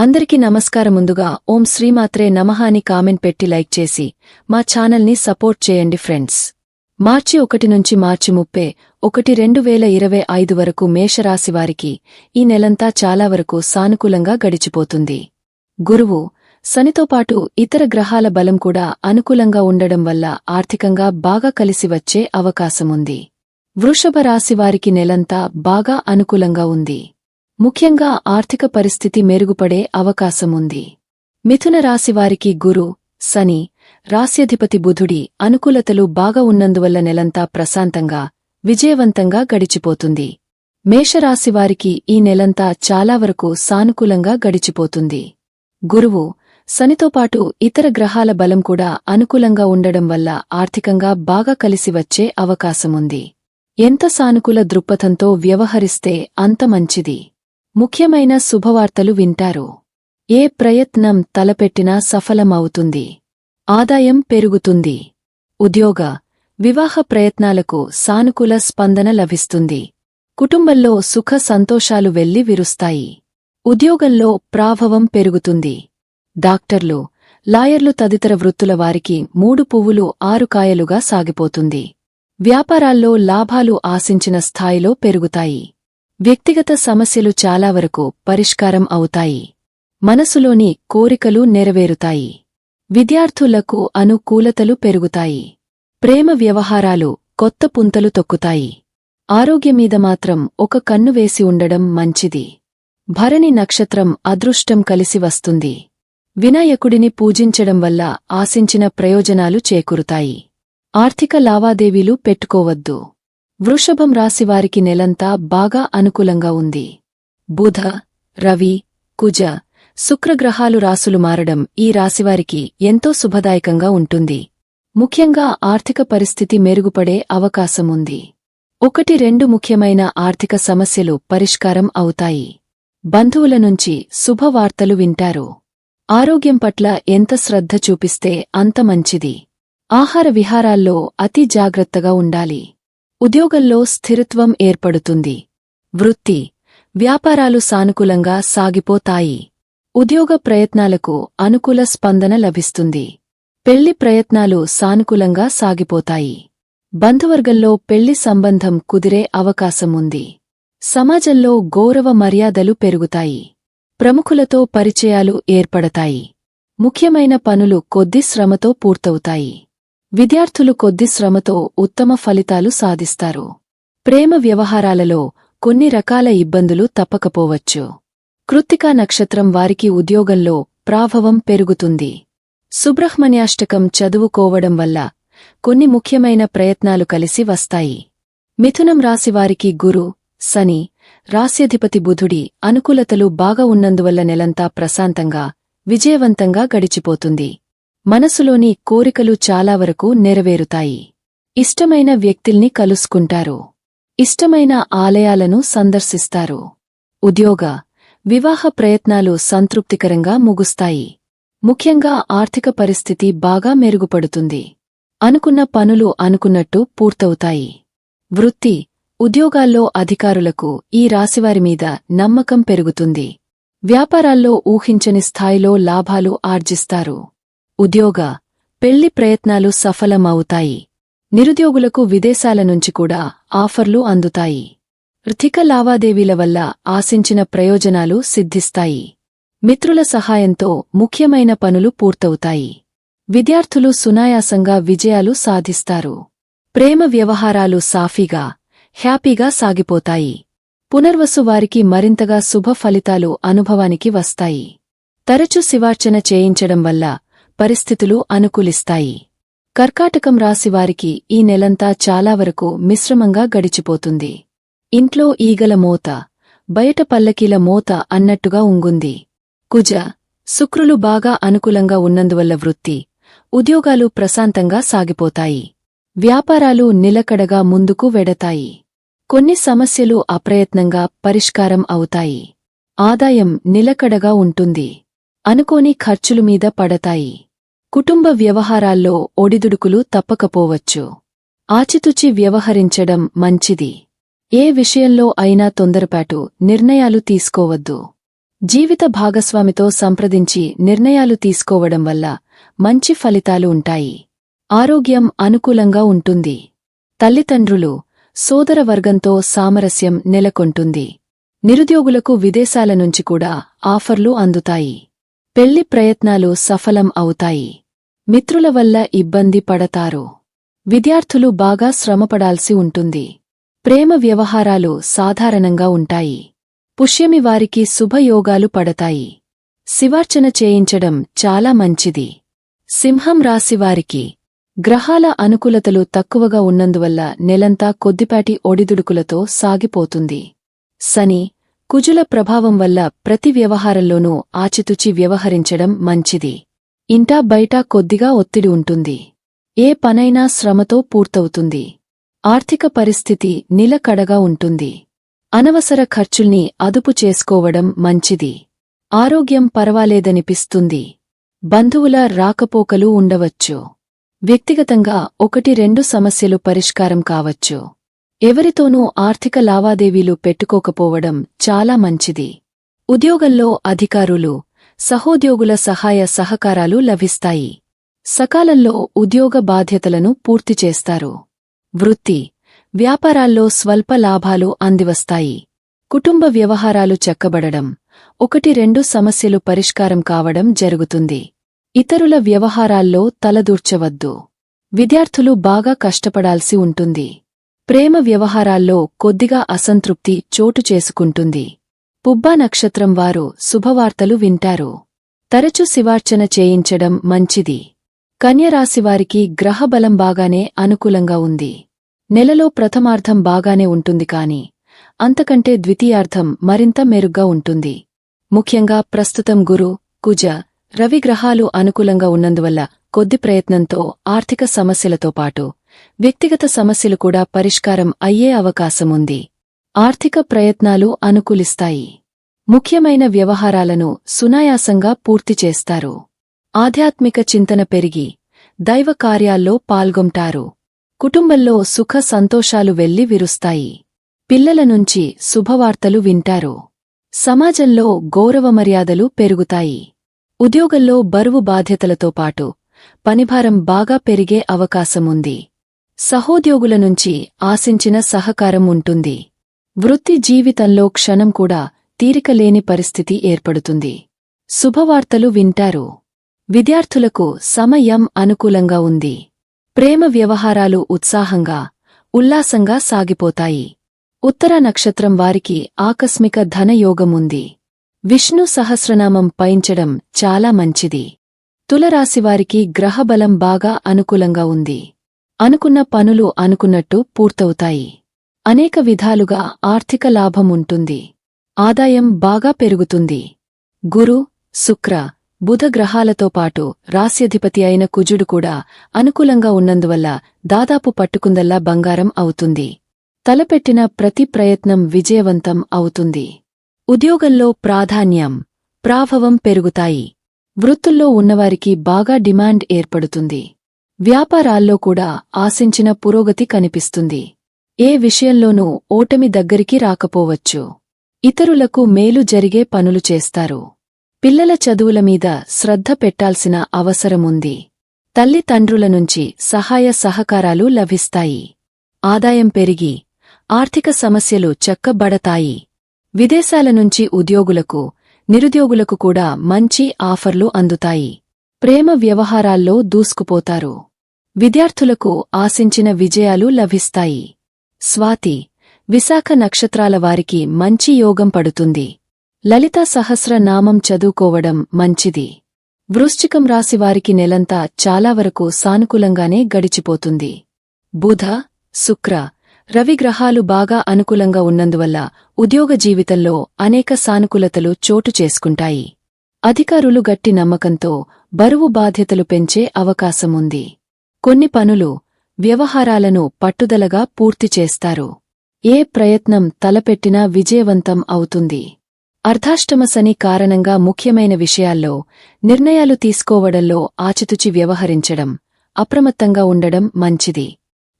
అందరికీ నమస్కారం ముందుగా ఓం శ్రీమాత్రే నమః అని కామెంట్ పెట్టి లైక్ చేసి మా ఛానల్ని సపోర్ట్ చేయండి ఫ్రెండ్స్. మార్చి ఒకటి నుంచి మార్చి ముప్పై ఒకటి రెండు వేల ఇరవై ఐదు వరకు మేషరాశివారికి ఈ నెలంతా చాలా వరకు సానుకూలంగా గడిచిపోతుంది. గురువు శనితో పాటు ఇతర గ్రహాల బలం కూడా అనుకూలంగా ఉండడం వల్ల ఆర్థికంగా బాగా కలిసి వచ్చే అవకాశముంది. వృషభ రాశివారికి నెలంతా బాగా అనుకూలంగా ఉంది. ముఖ్యంగా ఆర్థిక పరిస్థితి మెరుగుపడే అవకాశముంది. మిథున రాశివారికి గురు శని రాశ్యధిపతి బుధుడి అనుకూలతలు బాగా ఉన్నందువల్ల నెలంతా ప్రశాంతంగా విజయవంతంగా గడిచిపోతుంది. మేషరాశివారికి ఈ నెలంతా చాలా వరకు సానుకూలంగా గడిచిపోతుంది. గురువు శనితో పాటు ఇతర గ్రహాల బలం కూడా అనుకూలంగా ఉండడం వల్ల ఆర్థికంగా బాగా కలిసి వచ్చే అవకాశముంది. ఎంత సానుకూల దృక్పథంతో వ్యవహరిస్తే అంత మంచిది. ముఖ్యమైన శుభవార్తలు వింటారు. ఏ ప్రయత్నం తలపెట్టినా సఫలమవుతుంది. ఆదాయం పెరుగుతుంది. ఉద్యోగ వివాహ ప్రయత్నాలకు సానుకూల స్పందన లభిస్తుంది. కుటుంబంలో సుఖ సంతోషాలు వెళ్ళి విరుస్తాయి. ఉద్యోగంలో ప్రాభవం పెరుగుతుంది. డాక్టర్లు లాయర్లు తదితర వృత్తుల వారికి మూడు పువ్వులు ఆరు కాయలుగా సాగిపోతుంది. వ్యాపారాల్లో లాభాలు ఆశించిన స్థాయిలో పెరుగుతాయి. వ్యక్తిగత సమస్యలు చాలా వరకు పరిష్కారం అవుతాయి. మనసులోని కోరికలు నెరవేరుతాయి. విద్యార్థులకు అనుకూలతలు పెరుగుతాయి. ప్రేమ వ్యవహారాలు కొత్త పుంతలు తొక్కుతాయి. ఆరోగ్యమీద మాత్రం ఒక కన్ను వేసి ఉండడం మంచిది. భరణి నక్షత్రం అదృష్టం కలిసి వస్తుంది. వినాయకుడిని పూజించడం వల్ల ఆశించిన ప్రయోజనాలు చేకూరుతాయి. ఆర్థిక లావాదేవీలు పెట్టుకోవద్దు. వృషభం రాశివారికి నెలంతా బాగా అనుకూలంగా ఉంది. బుధ రవి కుజ శుక్రగ్రహాలు రాసులు మారడం ఈ రాశివారికి ఎంతో శుభదాయకంగా ఉంటుంది. ముఖ్యంగా ఆర్థిక పరిస్థితి మెరుగుపడే అవకాశముంది ఒకటి రెండు ముఖ్యమైన ఆర్థిక సమస్యలు పరిష్కారం అవుతాయి. బంధువుల నుంచి శుభవార్తలు వింటారు. ఆరోగ్యం పట్ల ఎంత శ్రద్ధ చూపిస్తే అంత మంచిది. ఆహార విహారాల్లో అతి జాగ్రత్తగా ఉండాలి. ఉద్యోగంలో స్థిరత్వం ఏర్పడుతుంది. వృత్తి వ్యాపారాలు సానుకూలంగా సాగిపోతాయి. ఉద్యోగ ప్రయత్నాలకు అనుకూల స్పందన లభిస్తుంది. పెళ్ళి ప్రయత్నాలు సానుకూలంగా సాగిపోతాయి. బంధువర్గంలో పెళ్ళి సంబంధం కుదిరే అవకాశముంది సమాజంలో గౌరవ మర్యాదలు పెరుగుతాయి. ప్రముఖులతో పరిచయాలు ఏర్పడతాయి. ముఖ్యమైన పనులు కొద్ది శ్రమతో పూర్తవుతాయి. విద్యార్థులు కొద్ది శ్రమతో ఉత్తమ ఫలితాలు సాధిస్తారు. ప్రేమ వ్యవహారాలలో కొన్ని రకాల ఇబ్బందులు తప్పకపోవచ్చు. కృత్తికా నక్షత్రం వారికి ఉద్యోగంలో ప్రాభవం పెరుగుతుంది. సుబ్రహ్మణ్యాష్టకం చదువుకోవడం వల్ల కొన్ని ముఖ్యమైన ప్రయత్నాలు కలిసి వస్తాయి. మిథునం రాశివారికి గురు శని రాస్యధిపతి బుధుడి అనుకూలతలు బాగా ఉన్నందువల్ల నెలంతా ప్రశాంతంగా విజయవంతంగా గడిచిపోతుంది. మనసులోని కోరికలు చాలా వరకు నెరవేరుతాయి. ఇష్టమైన వ్యక్తిల్ని కలుసుకుంటారు. ఇష్టమైన ఆలయాలను సందర్శిస్తారు. ఉద్యోగ వివాహ ప్రయత్నాలు సంతృప్తికరంగా ముగుస్తాయి. ముఖ్యంగా ఆర్థిక పరిస్థితి బాగా మెరుగుపడుతుంది. అనుకున్న పనులు అనుకున్నట్టు పూర్తవుతాయి. వృత్తి ఉద్యోగాల్లో అధికారులకు ఈ రాశివారి మీద నమ్మకం పెరుగుతుంది. వ్యాపారాల్లో ఊహించని స్థాయిలో లాభాలు ఆర్జిస్తారు. ఉద్యోగ పెళ్ళి ప్రయత్నాలు సఫలమవుతాయి. నిరుద్యోగులకు విదేశాల నుంచి కూడా ఆఫర్లు అందుతాయి. ఆర్థిక లావాదేవీల వల్ల ఆశించిన ప్రయోజనాలు సిద్ధిస్తాయి. మిత్రుల సహాయంతో ముఖ్యమైన పనులు పూర్తవుతాయి. విద్యార్థులు సునాయాసంగా విజయాలు సాధిస్తారు. ప్రేమ వ్యవహారాలు సాఫీగా హ్యాపీగా సాగిపోతాయి. పునర్వసు వారికి మరింతగా శుభ ఫలితాలు అనుభవానికి వస్తాయి. తరచు శివార్చన చేయించడం వల్ల పరిస్థితులు అనుకూలిస్తాయి. కర్కాటకం రాశివారికి ఈ నెలంతా చాలా వరకు మిశ్రమంగా గడిచిపోతుంది. ఇంట్లో ఈగల మోత బయట పల్లకీల మోత అన్నట్టుగా ఉంగుంది. కుజ శుక్రులు బాగా అనుకూలంగా ఉన్నందువల్ల వృత్తి ఉద్యోగాలు ప్రశాంతంగా సాగిపోతాయి. వ్యాపారాలు నిలకడగా ముందుకు వెడతాయి. కొన్ని సమస్యలు అప్రయత్నంగా పరిష్కారం అవుతాయి. ఆదాయం నిలకడగా ఉంటుంది. అనుకోని ఖర్చులు మీద పడతాయి. కుటుంబ వ్యవహారాల్లో ఒడిదుడుకులు తప్పకపోవచ్చు. ఆచితుచి వ్యవహరించడం మంచిది. ఏ విషయంలో అయినా తొందరపాటు నిర్ణయాలు తీసుకోవద్దు. జీవిత భాగస్వామితో సంప్రదించి నిర్ణయాలు తీసుకోవడం వల్ల మంచి ఫలితాలు ఉంటాయి. ఆరోగ్యం అనుకూలంగా ఉంటుంది. తల్లిదండ్రులు సోదరవర్గంతో సామరస్యం నెలకొంటుంది. నిరుద్యోగులకు విదేశాల నుంచి కూడా ఆఫర్లు అందుతాయి. పెళ్ళి ప్రయత్నాలు సఫలం అవుతాయి. మిత్రుల వల్ల ఇబ్బంది పడతారు. విద్యార్థులు బాగా శ్రమపడాల్సి ఉంటుంది. ప్రేమ వ్యవహారాలు సాధారణంగా ఉంటాయి. పుష్యమి వారికి శుభయోగాలు పడతాయి. శివార్చన చేయించడం చాలా మంచిది. సింహం రాశివారికి గ్రహాల అనుకూలతలు తక్కువగా ఉన్నందువల్ల నెలంతా కొద్దిపాటి ఒడిదుడుకులతో సాగిపోతుంది. శని కుజుల ప్రభావం వల్ల ప్రతి వ్యవహారంలోనూ ఆచితుచి వ్యవహరించడం మంచిది. ఇంటా బయటా కొద్దిగా ఒత్తిడి ఉంటుంది. ఏ పనైనా శ్రమతో పూర్తవుతుంది. ఆర్థిక పరిస్థితి నిలకడగా ఉంటుంది. అనవసర ఖర్చుల్ని అదుపు చేసుకోవడం మంచిది. ఆరోగ్యం పర్వాలేదనిపిస్తుంది. బంధువుల రాకపోకలు ఉండవచ్చు. వ్యక్తిగతంగా ఒకటి రెండు సమస్యలు పరిష్కారం కావచ్చు. ఎవరితోనూ ఆర్థిక లావాదేవీలు పెట్టుకోకపోవడం చాలా మంచిది. ఉద్యోగంలో అధికారులు సహోద్యోగుల సహాయ సహకారాలు లభిస్తాయి. సకాలంలో ఉద్యోగ బాధ్యతలను పూర్తి చేస్తారు. వృత్తి వ్యాపారాల్లో స్వల్ప లాభాలు అందివస్తాయి. కుటుంబ వ్యవహారాలు చెక్కబడడం ఒకటి రెండు సమస్యలు పరిష్కారం కావడం జరుగుతుంది. ఇతరుల వ్యవహారాల్లో తలదూర్చవద్దు. విద్యార్థులు బాగా కష్టపడాల్సి ఉంటుంది. ప్రేమ వ్యవహారాల్లో కొద్దిగా అసంతృప్తి చోటు చేసుకుంటుంది. పుబ్బా నక్షత్రం వారు శుభవార్తలు వింటారు. తరచు శివార్చన చేయించడం మంచిది. కన్యరాశివారికి గ్రహబలం బాగానే అనుకూలంగా ఉంది. నెలలో ప్రథమార్థం బాగానే ఉంటుంది కాని అంతకంటే ద్వితీయార్థం మరింత మెరుగ్గా ఉంటుంది. ముఖ్యంగా ప్రస్తుతం గురు కుజ రవి గ్రహాలు అనుకూలంగా ఉన్నందువల్ల కొద్ది ప్రయత్నంతో ఆర్థిక సమస్యలతో పాటు వ్యక్తిగత సమస్యలు కూడా పరిష్కారం అయ్యే అవకాశముంది. ఆర్థిక ప్రయత్నాలు అనుకూలిస్తాయి. ముఖ్యమైన వ్యవహారాలను సునాయాసంగా పూర్తి చేస్తారు. ఆధ్యాత్మిక చింతన పెరిగి దైవ కార్యాల్లో పాల్గొంటారు. కుటుంబంలో సుఖ సంతోషాలు వెళ్ళి విరుస్తాయి. పిల్లల నుంచి శుభవార్తలు వింటారు. సమాజంలో గౌరవ మర్యాదలు పెరుగుతాయి. ఉద్యోగంలో బరువు బాధ్యతలతో పాటు పనిభారం బాగా పెరిగే అవకాశముంది. సహోద్యోగుల నుంచి ఆశించిన సహకారం ఉంటుంది. వృత్తి జీవితంలో క్షణం కూడా తీరికలేని పరిస్థితి ఏర్పడుతుంది. శుభవార్తలు వింటారు. విద్యార్థులకు సమయం అనుకూలంగా ఉంది. ప్రేమ వ్యవహారాలు ఉత్సాహంగా ఉల్లాసంగా సాగిపోతాయి. ఉత్తర నక్షత్రం వారికి ఆకస్మిక ధనయోగముంది విష్ణు సహస్రనామం పయించడం చాలా మంచిది. తులరాశివారికి గ్రహబలం బాగా అనుకూలంగా ఉంది. అనుకున్న పనులు అనుకున్నట్టు పూర్తవుతాయి. అనేక విధాలుగా ఆర్థిక లాభం ఉంటుంది ఆదాయం బాగా పెరుగుతుంది. గురు శుక్ర బుధ గ్రహాలతో పాటు రాస్యధిపతి అయిన కుజుడు కూడా అనుకూలంగా ఉన్నందువల్ల దాదాపు పట్టుకుందల్లా బంగారం అవుతుంది. తలపెట్టిన ప్రతి ప్రయత్నం విజయవంతం అవుతుంది. ఉద్యోగంలో ప్రాధాన్యం ప్రాభవం పెరుగుతాయి. వృత్తుల్లో ఉన్నవారికి బాగా డిమాండ్ ఏర్పడుతుంది. వ్యాపారాల్లో కూడా ఆశించిన పురోగతి కనిపిస్తుంది. ఏ విషయంలోనూ ఓటమి దగ్గరికి రాకపోవచ్చు. ఇతరులకు మేలు జరిగే పనులు చేస్తారు. పిల్లల చదువుల మీద శ్రద్ధ పెట్టాల్సిన అవసరముంది తల్లిదండ్రుల నుంచి సహాయ సహకారాలు లభిస్తాయి. ఆదాయం పెరిగి ఆర్థిక సమస్యలు చక్కబడతాయి. విదేశాల నుంచి ఉద్యోగులకు నిరుద్యోగులకు కూడా మంచి ఆఫర్లు అందుతాయి. ప్రేమ వ్యవహారాల్లో దూసుకుపోతారు. విద్యార్థులకు ఆశించిన విజయాలు లభిస్తాయి. స్వాతి విశాఖ నక్షత్రాల వారికి మంచి యోగం పడుతుంది. లలితా సహస్ర నామం చదువుకోవడం మంచిది. వృశ్చికం రాశివారికి నెలంతా చాలా వరకు సానుకూలంగానే గడిచిపోతుంది. బుధ శుక్ర రవిగ్రహాలు బాగా అనుకూలంగా ఉన్నందువల్ల ఉద్యోగ జీవితంలో అనేక సానుకూలతలు చోటు చేసుకుంటాయి. అధికారులు గట్టి నమ్మకంతో బరువు బాధ్యతలు పెంచే అవకాశముంది. కొన్ని పనులు వ్యవహారాలను పట్టుదలగా పూర్తి చేస్తారు. ఏ ప్రయత్నం తలపెట్టినా విజయవంతం అవుతుంది. అర్ధాష్టమశని కారణంగా ముఖ్యమైన విషయాల్లో నిర్ణయాలు తీసుకోవడంలో ఆచితుచి వ్యవహరించడం అప్రమత్తంగా ఉండడం మంచిది.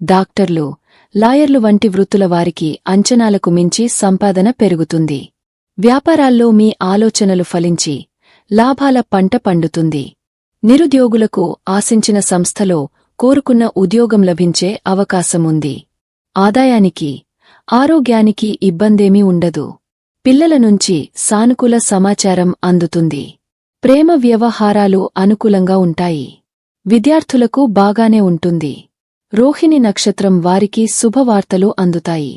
డాక్టర్లు లాయర్లు వంటి వృత్తుల వారికి అంచనాలకు మించి సంపాదన పెరుగుతుంది. వ్యాపారాల్లో మీ ఆలోచనలు ఫలించి లాభాల పంట పండుతుంది. నిరుద్యోగులకు ఆశించిన సంస్థలో కోరుకున్న ఉద్యోగం లభించే అవకాశముంది. ఆదాయానికి ఆరోగ్యానికి ఇబ్బందేమీ ఉండదు. పిల్లల నుంచి సానుకూల సమాచారం అందుతుంది. ప్రేమ వ్యవహారాలు అనుకూలంగా ఉంటాయి. విద్యార్థులకు బాగానే ఉంటుంది. రోహిణి నక్షత్రం వారికి శుభవార్తలు అందుతాయి.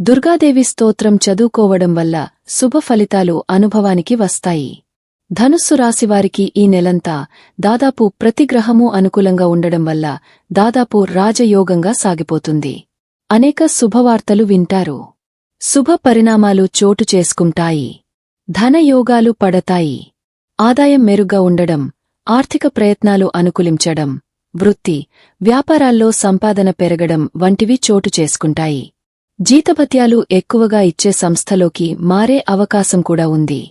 దుర్గాదేవి స్తోత్రం చదువుకోవడం వల్ల శుభ ఫలితాలు అనుభవానికి వస్తాయి. ధనుస్సు రాశివారికి ఈ నెలంతా దాదాపు ప్రతి గ్రహమూ అనుకూలంగా ఉండడం వల్ల దాదాపు రాజయోగంగా సాగిపోతుంది. అనేక శుభవార్తలు వింటారు. శుభ పరిణామాలు చోటు చేసుకుంటాయి. ధనయోగాలు పడతాయి. ఆదాయం మెరుగ్గా ఉండడం ఆర్థిక ప్రయత్నాలు అనుకూలించడం వృత్తి వ్యాపారాల్లో సంపాదన పెరగడం వంటివి చోటు చేసుకుంటాయి. జీతభత్యాలు ఎక్కువగా ఇచ్చే సంస్థలోకి మారే అవకాశం కూడా ఉంది.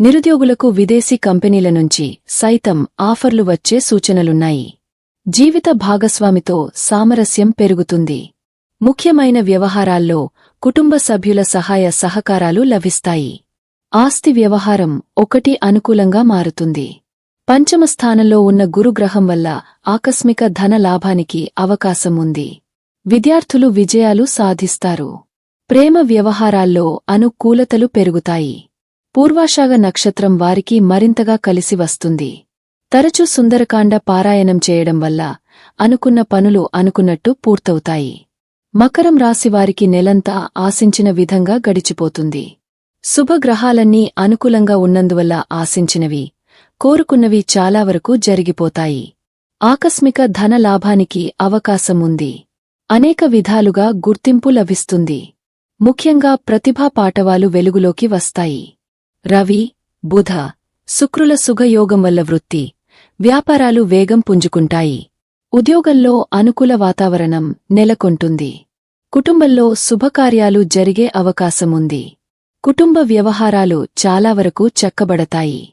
నిరుద్యోగులకు విదేశీ కంపెనీల నుంచి సైతం ఆఫర్లు వచ్చే సూచనలున్నాయి. జీవిత భాగస్వామితో సామరస్యం పెరుగుతుంది. ముఖ్యమైన వ్యవహారాల్లో కుటుంబ సభ్యుల సహాయ సహకారాలు లభిస్తాయి. ఆస్తి వ్యవహారం ఒకటి అనుకూలంగా మారుతుంది. పంచమ స్థానంలో ఉన్న గురుగ్రహం వల్ల ఆకస్మిక ధన లాభానికి అవకాశం ఉంది. విద్యార్థులు విజయాలు సాధిస్తారు. ప్రేమ వ్యవహారాల్లో అనుకూలతలు పెరుగుతాయి. పూర్వాషాగ నక్షత్రం వారికి మరింతగా కలిసి వస్తుంది. తరచూ సుందరకాండ పారాయణం చేయడం వల్ల అనుకున్న పనులు అనుకున్నట్టు పూర్తవుతాయి. మకరం రాశివారికి నెలంతా ఆశించిన విధంగా గడిచిపోతుంది. శుభగ్రహాలన్నీ అనుకూలంగా ఉన్నందువల్ల ఆశించినవి కోరుకున్నవి చాలా వరకు జరిగిపోతాయి. ఆకస్మిక ధన లాభానికి అవకాశం ఉంది. అనేక విధాలుగా గుర్తింపు లభిస్తుంది. ముఖ్యంగా ప్రతిభా పాటవాలు వెలుగులోకి వస్తాయి. రవి బుధ శుక్రుల సుఖయోగం వల్ల వృత్తి వ్యాపారాలు వేగం పుంజుకుంటాయి. ఉద్యోగంలో అనుకూల వాతావరణం నెలకొంటుంది. కుటుంబంలో శుభకార్యాలు జరిగే అవకాశముంది. కుటుంబ వ్యవహారాలు చాలా వరకు చక్కబడతాయి.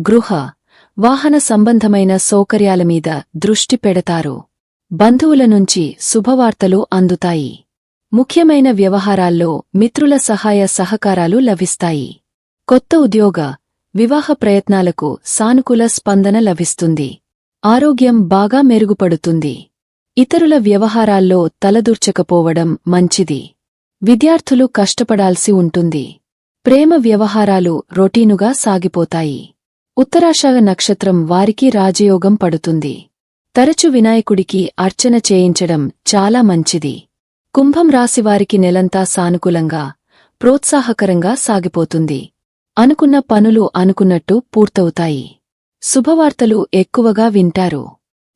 గృహ వాహన సంబంధమైన సౌకర్యాల మీద దృష్టి పెడతారు. బంధువుల నుంచి శుభవార్తలు అందుతాయి. ముఖ్యమైన వ్యవహారాల్లో మిత్రుల సహాయ సహకారాలు లభిస్తాయి. కొత్త ఉద్యోగ వివాహ ప్రయత్నాలకు సానుకూల స్పందన లభిస్తుంది. ఆరోగ్యం బాగా మెరుగుపడుతుంది. ఇతరుల వ్యవహారాల్లో తలదూర్చకపోవడం మంచిది. విద్యార్థులు కష్టపడాల్సి ఉంటుంది. ప్రేమ వ్యవహారాలు రొటీనుగా సాగిపోతాయి. ఉత్తరాషాఢ నక్షత్రం వారికి రాజయోగం పడుతుంది. తరచు వినాయకుడికి అర్చన చేయించడం చాలా మంచిది. కుంభం రాశివారికి నెలంతా సానుకూలంగా ప్రోత్సాహకరంగా సాగిపోతుంది. అనుకున్న పనులు అనుకున్నట్టు పూర్తవుతాయి. శుభవార్తలు ఎక్కువగా వింటారు.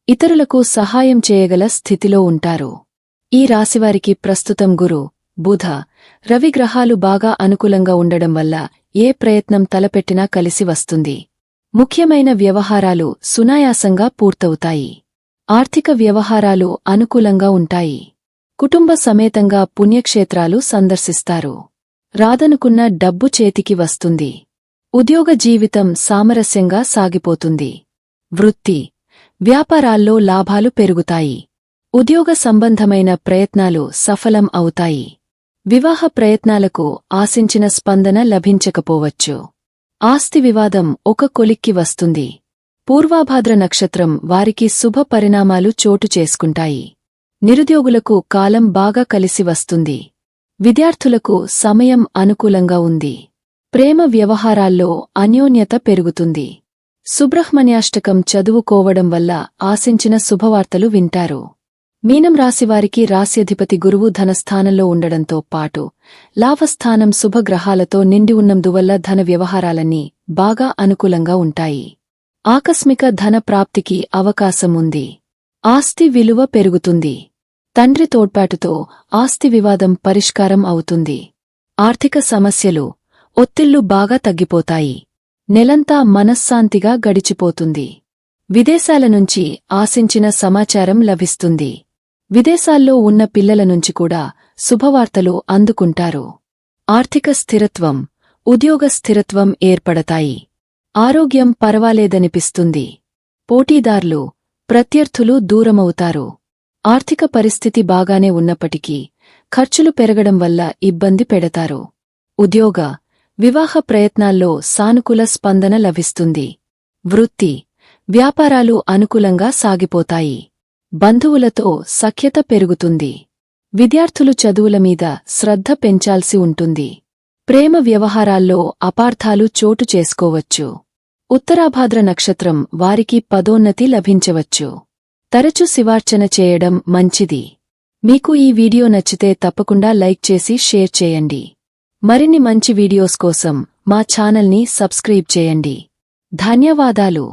ఇతరులకు సహాయం చేయగల స్థితిలో ఉంటారు. ఈ రాశివారికి ప్రస్తుతం గురు బుధ రవిగ్రహాలు బాగా అనుకూలంగా ఉండడం వల్ల ఏ ప్రయత్నం తలపెట్టినా కలిసి వస్తుంది. ముఖ్యమైన వ్యవహారాలు సునాయాసంగా పూర్తవుతాయి. ఆర్థిక వ్యవహారాలు అనుకూలంగా ఉంటాయి. కుటుంబ సమేతంగా పుణ్యక్షేత్రాలు సందర్శిస్తారు. రాదనుకున్న డబ్బు చేతికి వస్తుంది. ఉద్యోగ జీవితం సామరస్యంగా సాగిపోతుంది. వృత్తి వ్యాపారాల్లో లాభాలు పెరుగుతాయి. ఉద్యోగ సంబంధమైన ప్రయత్నాలు సఫలం అవుతాయి. వివాహ ప్రయత్నాలకు ఆశించిన స్పందన లభించకపోవచ్చు. ఆస్తి వివాదం ఒక కొలిక్కి వస్తుంది. పూర్వాభాద్ర నక్షత్రం వారికి శుభ పరిణామాలు చోటు చేసుకుంటాయి. నిరుద్యోగులకు కాలం బాగా కలిసి వస్తుంది. విద్యార్థులకు సమయం అనుకూలంగా ఉంది. ప్రేమ వ్యవహారాల్లో అన్యోన్యత పెరుగుతుంది. సుబ్రహ్మణ్యాష్టకం చదువుకోవడం వల్ల ఆశించిన శుభవార్తలు వింటారు. మీనం రాశివారికి రాశ్యధిపతి గురువు ధనస్థానంలో ఉండడంతో పాటు లాభస్థానం శుభగ్రహాలతో నిండి ఉన్నందువల్ల ధన వ్యవహారాలన్నీ బాగా అనుకూలంగా ఉంటాయి. ఆకస్మిక ధన ప్రాప్తికి అవకాశం ఉంది. ఆస్తి విలువ పెరుగుతుంది. తండ్రి తోడ్పాటుతో ఆస్తి వివాదం పరిష్కారం అవుతుంది. ఆర్థిక సమస్యలు ఒత్తిళ్ళు బాగా తగ్గిపోతాయి. నెలంతా మనశ్శాంతిగా గడిచిపోతుంది. విదేశాల నుంచి ఆశించిన సమాచారం లభిస్తుంది. విదేశాల్లో ఉన్న పిల్లల నుంచి కూడా శుభవార్తలు అందుకుంటారు. ఆర్థిక స్థిరత్వం ఉద్యోగ స్థిరత్వం ఏర్పడతాయి. ఆరోగ్యం పర్వాలేదనిపిస్తుంది. పోటీదార్లు ప్రత్యర్థులు దూరమవుతారు. ఆర్థిక పరిస్థితి బాగానే ఉన్నప్పటికీ ఖర్చులు పెరగడం వల్ల ఇబ్బంది పెడతారు. ఉద్యోగ వివాహ ప్రయత్నాల్లో సానుకూల స్పందన లభిస్తుంది. వృత్తి వ్యాపారాలు అనుకూలంగా సాగిపోతాయి. బంధువులతో సఖ్యత పెరుగుతుంది. విద్యార్థులు చదువుల మీద శ్రద్ధ పెంచాల్సి ఉంటుంది. ప్రేమ వ్యవహారాల్లో అపార్థాలు చోటు చేసుకోవచ్చు. ఉత్తరాభాద్ర నక్షత్రం వారికి పదోన్నతి లభించవచ్చు. తరచు శివార్చన చేయడం మంచిది. మీకు ఈ వీడియో నచ్చితే తప్పకుండా లైక్ చేసి షేర్ చేయండి. మరిన్ని మంచి వీడియోస్ కోసం మా ఛానల్ని సబ్స్క్రైబ్ చేయండి. ధన్యవాదాలు.